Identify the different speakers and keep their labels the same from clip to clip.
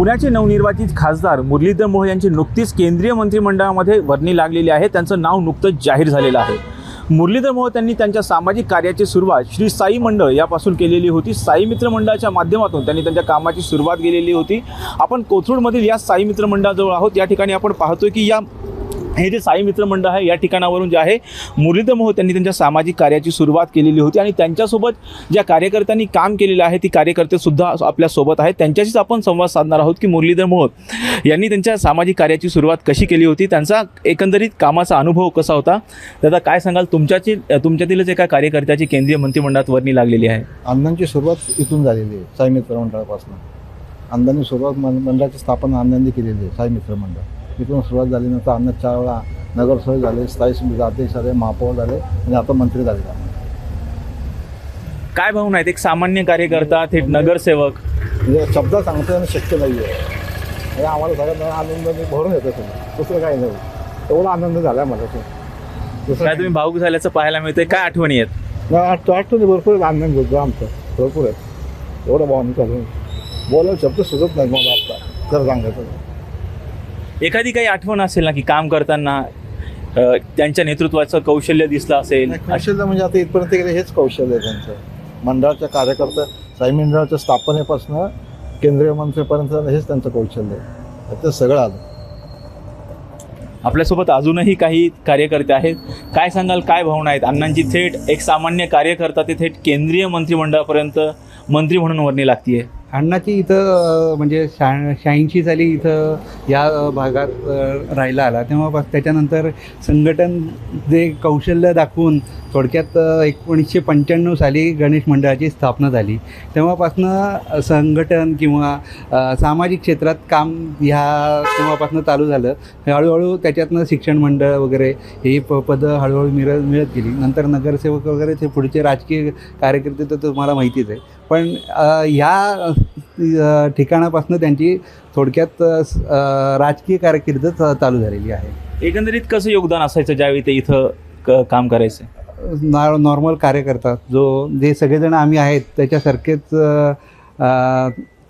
Speaker 1: पुण्याचे नवनिर्वाचित खासदार मुरलीधर मोहोळ यांची नुकतीच केंद्रीय मंत्रिमंडळामध्ये वर्णी लागलेली आहे. त्यांचं नाव नुकतंच जाहीर झालेलं आहे. मुरलीधर मोहोळ त्यांनी त्यांच्या सामाजिक कार्याची सुरुवात श्री साई मंडळ यापासून केलेली होती. साई मित्र मंडळाच्या माध्यमातून त्यांनी त्यांच्या कामाची सुरुवात केलेली होती. आपण कोथरूडमधील या साई मित्र मंडळाजवळ आहोत. या ठिकाणी आपण पाहतोय की या हे जे साई मित्र मंडळ आहे या ठिकाणावरून जे आहे मुरलीधर मोहोळ त्यांनी त्यांच्या सामाजिक कार्याची सुरुवात केलेली होती आणि त्यांच्यासोबत ज्या कार्यकर्त्यांनी काम केलेलं आहे ती कार्यकर्तेसुद्धा आपल्यासोबत आहेत. त्यांच्याशीच आपण संवाद साधणार आहोत की मुरलीधर मोहोळ यांनी त्यांच्या सामाजिक कार्याची सुरुवात कशी केली होती? त्यांचा एकंदरीत कामाचा अनुभव कसा होता? दादा काय सांगाल? तुमच्याची तुमच्यातीलच एका कार्यकर्त्याची केंद्रीय मंत्रिमंडळात वर्णी लागलेली आहे.
Speaker 2: अण्णांची सुरुवात इथून झालेली आहे साई मित्र मंडळापासून. अण्णांनी सुरुवात मंडळाची स्थापना अण्णांनी केलेली आहे साई मित्र मंडळ. इथून सुरुवात झाल्यानंतर अण्णा चार वेळा नगरसेवक झाले स्थायी समिती अध्यक्ष झाले महापौर झाले आणि आता मंत्री झाले.
Speaker 1: काय भावना आहेत? एक सामान्य कार्यकर्ता थेट नगरसेवक.
Speaker 2: म्हणजे शब्द सांगता येणं शक्य नाही आहे हे आम्हाला सगळ्यांना आनंदाने भरून येतं सगळं दुसरं काही नाही. एवढा आनंद झाला मला तो दुसरं
Speaker 1: काय तुम्ही भाऊक झाल्याचं पाहायला मिळतंय? काय आठवणी आहेत?
Speaker 2: आठवणी भरपूर आनंद होतो आमचा. भरपूर आहे एवढं भावना चालू बोलायला शब्द सुचत नाही मला आता. जर सांगायचं तर.
Speaker 1: एखादी काही आठवण असेल ना की काम करताना त्यांच्या नेतृत्वाचं कौशल्य दिसलं असेल?
Speaker 2: कौशल्य म्हणजे आता इथपर्यंत गेले हेच कौशल्य आहे त्यांचं. मंडळाच्या कार्यकर्ता साई मंडळाच्या स्थापनेपासून केंद्रीय मंत्रीपर्यंत हेच त्यांचं कौशल्य आहे. ते सगळं आलं.
Speaker 1: आपल्यासोबत अजूनही काही कार्यकर्ते आहेत. काय सांगाल काय भावना आहेत? अण्णांची थेट एक सामान्य कार्यकर्ता ते थेट केंद्रीय मंत्रिमंडळापर्यंत मंत्री म्हणून वर्णी लागतीये.
Speaker 3: अण्णाची इथं म्हणजे शहा शहाऐंशी साली इथं या भागात राहायला आला. तेव्हा त्याच्यानंतर संघटन जे कौशल्य दाखवून थोडक्यात एकोणीसशे पंच्याण्णव साली गणेश मंडळाची स्थापना झाली. तेव्हापासनं संघटन किंवा सामाजिक क्षेत्रात काम ह्या तेव्हापासनं चालू झालं. हळूहळू त्याच्यातनं शिक्षण मंडळ वगैरे ही प पदं हळूहळू मिळत मिळत गेली. नंतर नगरसेवक वगैरे ते पुढचे राजकीय कार्यकर्ते तर तुम्हाला माहितीच आहे. पण ह्या ठिकाणापासून त्यांची थोडक्यात राजकीय कारकीर्द चालू झालेली आहे.
Speaker 1: एकंदरीत कसं योगदान असायचं ज्यावेळी ते इथं क- काम करायचं?
Speaker 3: नॉ नॉर्मल कार्यकर्ता जो जे सगळेजण आम्ही आहेत त्याच्यासारखेच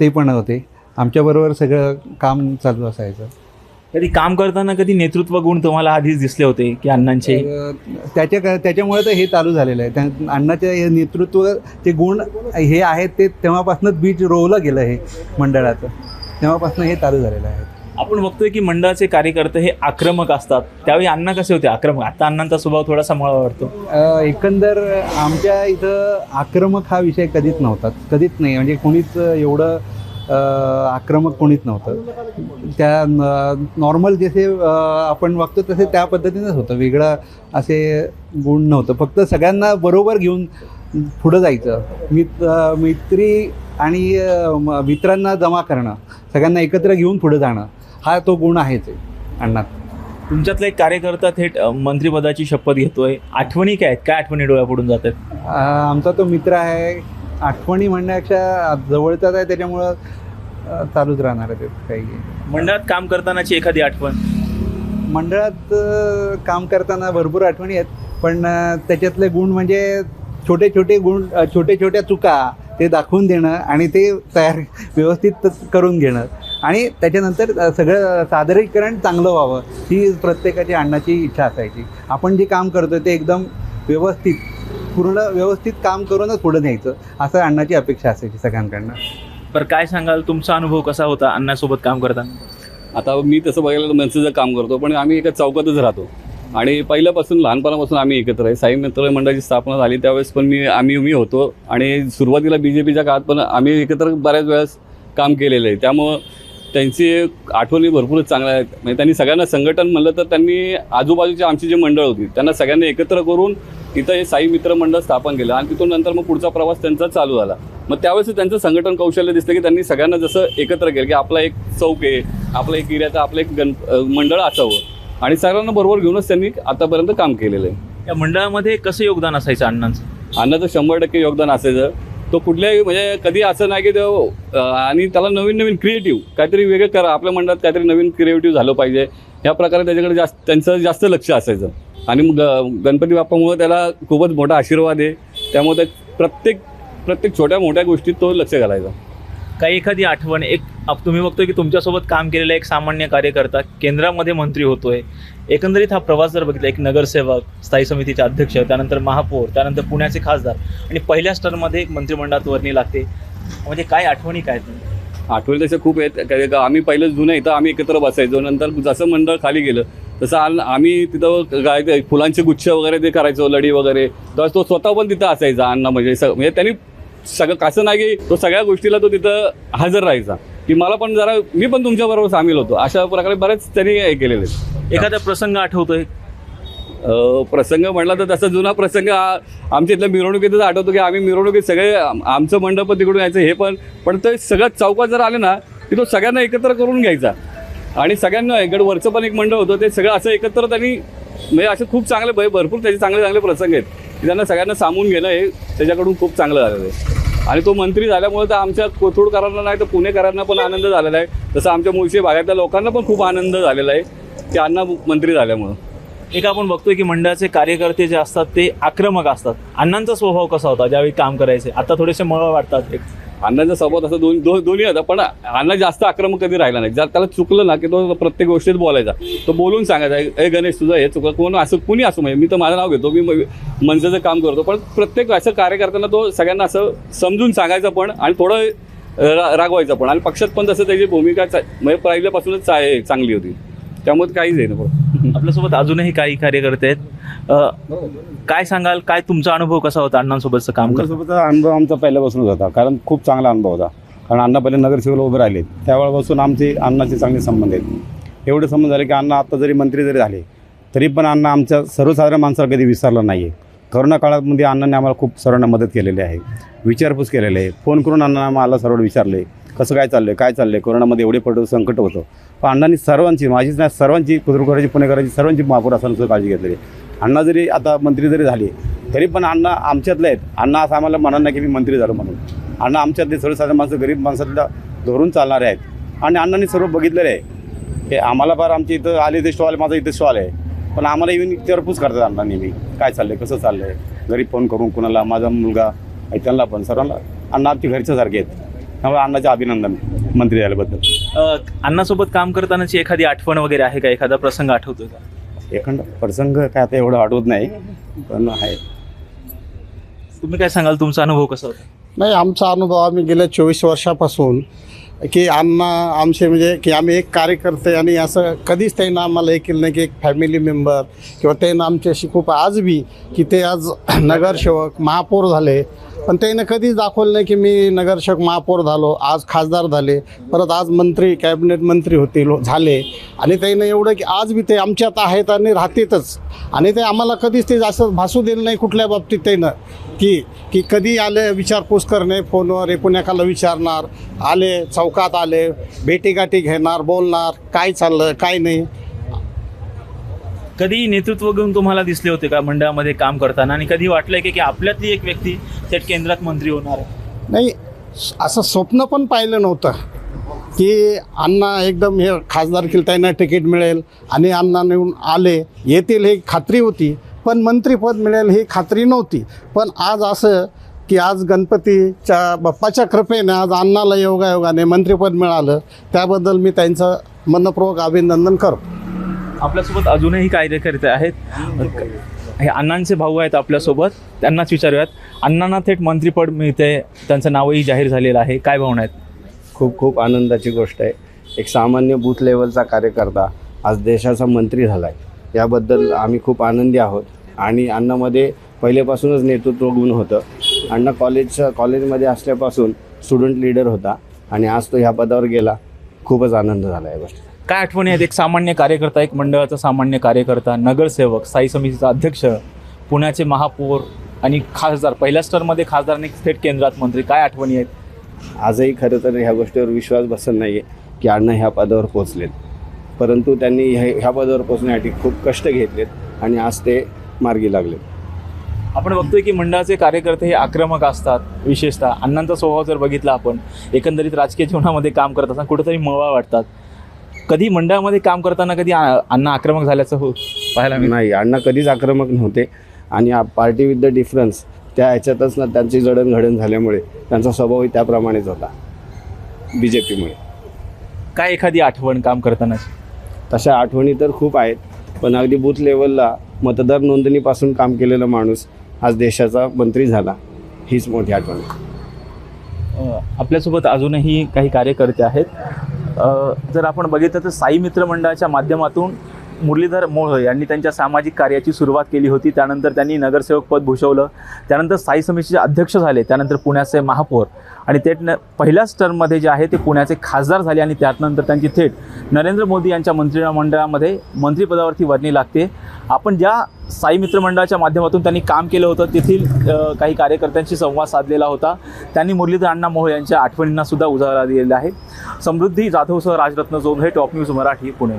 Speaker 3: ते पण होते. आमच्याबरोबर सगळं काम चालू असायचं.
Speaker 1: कधी काम करताना कधी नेतृत्व गुण तुम्हाला आधीच दिसले होते की अण्णांचे?
Speaker 3: त्याच्या त्याच्यामुळे तर हे चालू झालेलं आहे. त्या अण्णाचे हे नेतृत्व ते गुण हे आहेत ते तेव्हापासूनच बीज रोवलं गेलं हे मंडळाचं. तेव्हापासून हे चालू झालेलं आहे.
Speaker 1: आपण बघतोय की मंडळाचे कार्यकर्ते हे आक्रमक असतात. त्यावेळी अण्णा कसे होते आक्रमक? आता अण्णांचा स्वभाव थोडासा मला वाटतो
Speaker 3: एकंदर आमच्या इथं आक्रमक हा विषय कधीच नव्हता. कधीच नाही. म्हणजे कोणीच एवढं आक्रमक कोणीच नव्हतं. त्या नॉर्मल जसे आपण बघतो तसे त्या पद्धतीनंच होतं. वेगळं असे गुण नव्हतं. फक्त सगळ्यांना बरोबर घेऊन पुढं जायचं. मित मैत्री आणि मित्रांना जमा करणं. सगळ्यांना एकत्र घेऊन पुढं जाणं. हा तो गुण आहेच आहे अण्णात
Speaker 1: तुमच्यातला एक कार्यकर्ता थेट मंत्रिपदाची शपथ घेतोय. आठवणी काय आहेत? काय आठवणी डोळ्यापुढून जात आहेत?
Speaker 3: आमचा तो मित्र आहे. आठवणी म्हणण्यापेक्षा जवळचाच आहे. त्याच्यामुळं अ, चालूच राहणार आहे ते काही.
Speaker 1: मंडळात काम करतानाची एखादी आठवण?
Speaker 3: मंडळात अ, काम करताना भरपूर आठवणी आहेत पण अ, त्याच्यातले गुण म्हणजे छोटे छोटे गुण अ, छोटे छोट्या चुका ते दाखवून देणं आणि ते तयार व्यवस्थित त- करून घेणं. आणि त्याच्यानंतर अ, सगळं सादरीकरण चांगलं व्हावं ही प्रत्येकाची अण्णाची इच्छा असायची. आपण जे काम करतो ते एकदम व्यवस्थित पूर्ण व्यवस्थित काम करूनच पुढे न्यायचं असं अण्णाची अपेक्षा असायची सगळ्यांकडनं.
Speaker 1: बरं काय सांगाल? तुमचा अनुभव कसा होता अण्णासोबत काम करताना?
Speaker 4: आता मी तसं बघायला तर मनसेचं काम करतो पण आम्ही एका चौकातच राहतो. आणि पहिल्यापासून लहानपणापासून आम्ही एकत्र आहे. साई मित्र मंडळाची स्थापना झाली त्यावेळेस पण मी आम्ही मी होतो. आणि सुरुवातीला बी जे पीच्या काळात पण आम्ही एकत्र बऱ्याच वेळेस काम केलेलं आहे. त्यामुळं त्यांची आठवणी भरपूरच चांगल्या आहेत. म्हणजे त्यांनी सगळ्यांना संघटन म्हणलं तर त्यांनी आजूबाजूची आमची जी मंडळ होती त्यांना सगळ्यांना एकत्र करून तिथं हे साई मित्र मंडळ स्थापन केलं. आणि तिथून नंतर मग पुढचा प्रवास त्यांचा चालू झाला. मग त्यावेळेस त्यांचं संघटन कौशल्य दिसलं की त्यांनी सगळ्यांना जसं एकत्र केलं की आपला एक चौक आहे आपला एक एरियाचं आपलं एक गण मंडळ असावं. आणि सगळ्यांना बरोबर घेऊनच त्यांनी आतापर्यंत काम केलेलं आहे.
Speaker 1: या मंडळामध्ये कसं योगदान असायचं अण्णांचं?
Speaker 4: अन्नाचं शंभर टक्के योगदान असायचं. तो कुठल्याही म्हणजे कधी असं नाही की तो आणि त्याला नवीन नवीन क्रिएटिव्ह काहीतरी वेगळं करा. आपल्या मंडळात काहीतरी नवीन क्रिएटिव्ह झालं पाहिजे. या प्रकारे त्याच्याकडे जास्त त्यांचं जास्त लक्ष असायचं. आणि मग ग- गणपती बाप्पामुळे त्याला खूपच मोठा आशीर्वाद आहे. त्यामुळे त्या प्रत्येक प्रत्येक छोट्या मोठ्या गोष्टीत तो लक्ष घालायचा.
Speaker 1: काही एखादी आठवण एक आप- तुम्ही बघतोय की तुमच्यासोबत काम केलेला एक सामान्य कार्यकर्ता केंद्रामध्ये मंत्री होतोय. एकंदरीत हा प्रवास जर बघितला एक नगरसेवक स्थायी समितीचे अध्यक्ष त्यानंतर महापौर त्यानंतर पुण्याचे खासदार आणि पहिल्याच टर्ममध्ये एक मंत्रिमंडळात वर्णी लागते. म्हणजे काय आठवणी काय?
Speaker 4: आठवणी तसे खूप आहेत काय- काय- आम्ही पहिलं जुनं इथं आम्ही एकत्र बसायचो. नंतर जसं मंडळ खाली गेलं तसं आम्ही तिथं काय फुलांचे गुच्छ वगैरे ते करायचो लढी वगैरे. तर तो स्वतः पण तिथं असायचा अण्णा म्हणजे म्हणजे त्यांनी सगळं कसं नाही की तो सगळ्या गोष्टीला तो तिथं हजर राहायचा. की मला पण जरा मी पण तुमच्याबरोबर सामील होतो. अशा प्रकारे बरेच त्यांनी हे केलेले आहेत.
Speaker 1: एखादा प्रसंग आठवतोय?
Speaker 4: प्रसंग म्हटला तर तसा जुना प्रसंग आमच्या इथल्या मिरवणुकीतच आठवतो की आम्ही मिरवणुकीत सगळे आम- आमचं मंडप तिकडून यायचं हे पण. पण ते सगळं चौकात जर आले ना की तो सगळ्यांना एकत्र करून घ्यायचा. आणि सगळ्यांना इकडं वरचं पण एक मंडळ होतं ते सगळं असं एकत्र त्यांनी म्हणजे असे खूप चांगले भरपूर त्याचे चांगले चांगले प्रसंग आहेत. त्यांना सगळ्यांना सामून घेणं हे त्याच्याकडून खूप चांगलं झालेलं आहे. आणि तो मंत्री झाल्यामुळे तर आमच्या कोथरूडकरांना नाही तर पुणेकरांना पण आनंद झालेला आहे. तसं आमच्या मुळशी भागातल्या लोकांना पण खूप आनंद झालेला आहे की अण्णा मंत्री झाल्यामुळं.
Speaker 1: एक आपण बघतोय की मंडळाचे कार्यकर्ते जे असतात ते आक्रमक असतात. अण्णांचा स्वभाव कसा होता ज्यावेळी काम करायचे? आता थोडेसे मळ वाटतात एक
Speaker 4: अण्णांचा स्वभाव तसं दोन दो, दोन्ही होता पण अण्णा जास्त आक्रमक कधी राहिला नाही. जर त्याला चुकलं ना की तो प्रत्येक गोष्टीत बोलायचा. तो बोलून सांगायचा ए गणेश तुझं हे चुकलं कोण असं कुणी असू म्हणजे मी तर माझं नाव घेतो मी म- मनसेचं काम करतो. पण प्रत्येक असं कार्यकर्त्यांना तो सगळ्यांना असं समजून सांगायचा पण आणि थोडं रा रागवायचं पण. आणि पक्षात पण तसं त्याची भूमिका म्हणजे पहिल्यापासूनच आहे चांगली होती. त्यामुळे काहीच आहे ना
Speaker 1: आपल्यासोबत अजूनही काही कार्यकर्ते आहेत. अ, काय सांगाल? काय तुमचा अनुभव कसा होता अण्णांसोबतचं काम करत
Speaker 5: अनुभव आमचा पहिल्यापासूनच होता. कारण खूप चांगला अनुभव होता. कारण अण्णा पहिले नगरसेवक उभे राहिले. त्यावेळेपासून आमचे अण्णाचे चांगले संबंध आहेत. एवढे संबंध झाले की अण्णा आता जरी मंत्री जरी झाले तरी पण अण्णा आमच्या सर्वसाधारण माणसाला कधी विसरला नाही आहे करोना काळामध्ये अण्णांनी आम्हाला खूप सर्वांना मदत केलेली आहे. विचारपूस केलेली आहे. फोन करून अण्णा आम्हाला सर्व विचारले. कसं काय चाललं आहे काय चाललं आहे कोरोनामध्ये एवढे पडतो संकट होतं. पण अण्णांनी सर्वांची माझीच नाही सर्वांची कुदरकराची पुणेकराची सर्वांची महापौर असताना काळजी घेतलेली अण्णा जरी आता मंत्री जरी झाले तरी पण अण्णा आमच्यातले आहेत. अण्णा असं आम्हाला म्हणणार नाही की मी मंत्री झालो म्हणून. अण्णा आमच्यातले सर्वसाधारण माणसं गरीब माणसातल्या धरून चालणारे आहेत. आणि अण्णांनी सर्व बघितलेले आहे. हे आम्हाला फार आमच्या इथं आले ते स्टॉल माझा इथे स्टॉल आहे. पण आम्हाला येऊन विचारपूस करतात अण्णा नेहमी. काय चाललं आहे कसं चाललं आहे घरी फोन करून कुणाला? माझा मुलगा त्यांना पण सर्वांना. अण्णा आमच्या घरच्यासारखे आहेत. त्यामुळे अण्णाचे अभिनंदन मंत्री झाल्याबद्दल.
Speaker 1: अ, अण्णासोबत काम करतानाची एखादी आठवण वगैरे आहे का? एखादा प्रसंग आठवतोय का?
Speaker 5: एखादा प्रसंग काय आता एवढं आठवत नाही पण आहे.
Speaker 1: तुम्ही काय सांगाल? तुमचा अनुभव कसा होता?
Speaker 6: नाही आमचा अनुभव आम्ही गेल्या चोवीस वर्षापासून की अण्णा आमचे म्हणजे की आम्ही एक कार्यकर्ते आणि असं कधीच त्यांना आम्हाला हे केलं नाही की एक फॅमिली मेंबर किंवा त्यांना आमच्याशी खूप आज बी की ते आज नगरसेवक महापौर झाले. पण त्यानं कधीच दाखवलं नाही की मी नगरसेवक महापौर झालो आज खासदार झाले परत आज मंत्री कॅबिनेट मंत्री होतील झाले. आणि त्यानं एवढं की आज बी ते आमच्यात आहेत आणि राहतेतच. आणि ते आम्हाला कधीच ते जास्त भासू दिलं नाही कुठल्या बाबतीत त्यानं. की की कधी आले विचारपूस करणे फोनवर एकूण एकाला विचारणार? आले चौकात आले भेटीगाठी घेणार बोलणार काय चाललं काय नाही?
Speaker 1: कधी नेतृत्व घेऊन तुम्हाला दिसले होते का मंडळामध्ये काम करताना? आणि कधी वाटलंय की की आपल्यातली एक व्यक्ती थेट केंद्रात मंत्री होणार आहे?
Speaker 6: नाही असं स्वप्न पण पाहिलं नव्हतं की अण्णा एकदम हे खासदारकील त्यांना तिकीट मिळेल आणि अण्णा नेऊन आले येतील ही खात्री होती. पण मंत्रीपद मिळेल ही खात्री नव्हती. पण आज असं की आज गणपतीच्या बाप्पाच्या कृपेने आज अण्णाला योगायोगाने मंत्रिपद मिळालं त्याबद्दल मी त्यांचं मनपूर्वक अभिनंदन करतो.
Speaker 1: आपल्यासोबत अजूनही कार्यकर्ते आहेत. हे अण्णांचे भाऊ आहेत आपल्यासोबत. त्यांनाच विचारूयात. अण्णांना थेट मंत्रीपद मिळते. त्यांचं नावही जाहीर झालेलं आहे. काय भावना आहेत?
Speaker 7: खूप खूप आनंदाची गोष्ट आहे. एक सामान्य बूथ लेवलचा कार्यकर्ता आज देशाचा मंत्री झाला आहे याबद्दल आम्ही खूप आनंदी आहोत. आणि अण्णामध्ये पहिल्यापासूनच नेतृत्व गुण होतं. अण्णा कॉलेजच्या कॉलेजमध्ये असल्यापासून स्टुडंट लीडर होता. आणि आज तो ह्या पदावर गेला. खूपच आनंद झाला या गोष्टी
Speaker 1: काय आठवणी आहेत एक सामान्य कार्यकर्ता एक मंडळाचा सामान्य कार्यकर्ता नगरसेवक स्थायी समितीचा अध्यक्ष पुण्याचे महापौर आणि खासदार पहिल्याच टर्ममध्ये खासदार आणि थेट केंद्रात मंत्री. काय आठवणी आहेत?
Speaker 7: आजही खरं तर ह्या गोष्टीवर विश्वास बसत नाही आहे की अण्णा ह्या पदावर पोचलेत परंतु त्यांनी हे ह्या पदावर पोचण्यासाठी खूप कष्ट घेतलेत आणि आज ते मार्गी लागलेत.
Speaker 1: आपण बघतोय की मंडळाचे कार्यकर्ते हे आक्रमक असतात विशेषतः. अण्णांचा स्वभाव जर बघितला आपण एकंदरीत राजकीय जीवनामध्ये काम करत असताना कुठेतरी मळवा वाटतात. कधी मंडळामध्ये काम करताना कधी आ- अण्णा आक्रमक झाल्याचं हो पाहायला
Speaker 7: नाही अण्णा कधीच आक्रमक नव्हते. आणि पार्टी विथ द डिफरन्स त्या ह्याच्यातच ना त्यांची जडणघडण झाल्यामुळे त्यांचा स्वभावही त्याप्रमाणेच होता बी जे पीमुळे
Speaker 1: काय एखादी आठवण काम करताना?
Speaker 7: तशा आठवणी तर खूप आहेत पण अगदी बूथ लेवलला मतदार नोंदणीपासून काम केलेला माणूस आज देशाचा मंत्री झाला हीच मोठी आठवण
Speaker 1: आपल्यासोबत अजूनही काही कार्यकर्ते आहेत. जर आपण बघितलं तर साई मित्र मंडळाच्या माध्यमातून मुरलीधर मोळ यांनी त्यांच्या सामाजिक कार्याची सुरुवात केली होती. त्यानंतर त्यांनी नगरसेवक पद भूषवलं. त्यानंतर स्थायी समितीचे अध्यक्ष झाले. त्यानंतर पुण्याचे महापौर आणि ते पहिल्याच टर्ममध्ये जे आहे ते पुण्याचे खासदार झाले आणि त्यानंतर त्यांची थेट नरेंद्र मोदी यांच्या मंत्रिमंडळामध्ये मंत्रिपदावरती वर्णी लागते. आपण ज्या साई मित्र मंडळाच्या माध्यमातून त्यांनी काम केलं होतं तेथील काही कार्यकर्त्यांशी संवाद साधलेला होता. त्यांनी मुरलीधर अण्णा मोहोळ यांच्या आठवणींना सुद्धा उजाळा दिलेला आहे. समृद्धी जाधवसह राजरत्न जोम हे top news Marathi Pune.